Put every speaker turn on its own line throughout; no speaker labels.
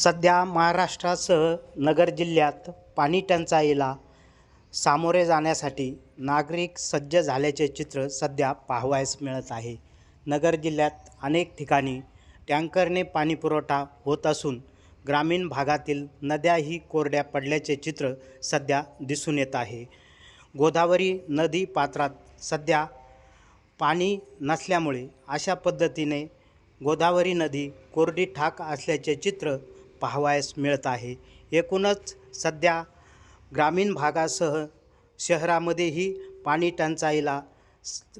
सध्या महाराष्ट्रासह नगर जिल्ह्यात पाणी टंचाईला सामोरे जाण्यासाठी नागरिक सज्ज झाल्याचे चित्र सध्या पाहावयास मिळत आहे. नगर जिल्ह्यात अनेक ठिकाणी टँकरने पाणी पुरवठा होत असून ग्रामीण भागातील नद्याही कोरड्या पडल्याचे चित्र सध्या दिसून येत आहे. गोदावरी नदी पात्रात सध्या पाणी नसल्यामुळे अशा पद्धतीने गोदावरी नदी कोरडी ठाक असल्याचे चित्र पाहावयास मिळत आहे. एकूणच सध्या ग्रामीण भागासह शहरामध्येही पाणी टंचाईला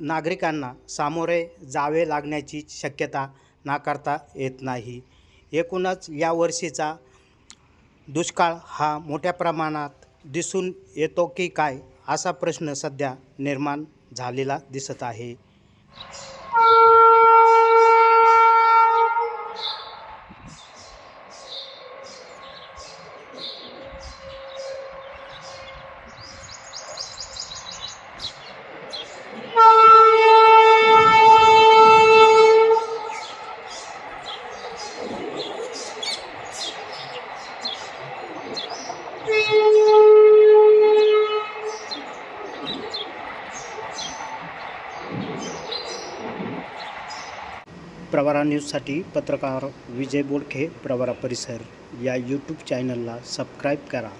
नागरिकांना सामोरे जावे लागण्याची शक्यता नाकारता येत नाही. एकूणच या वर्षीचा दुष्काळ हा मोठ्या प्रमाणात दिसून येतो की काय असा प्रश्न सध्या निर्माण झालेला दिसत आहे. प्रवारा न्यूजसाठी पत्रकार विजय बोडखे प्रवारा परिसर. या यूट्यूब चॅनलला सबस्क्राईब करा.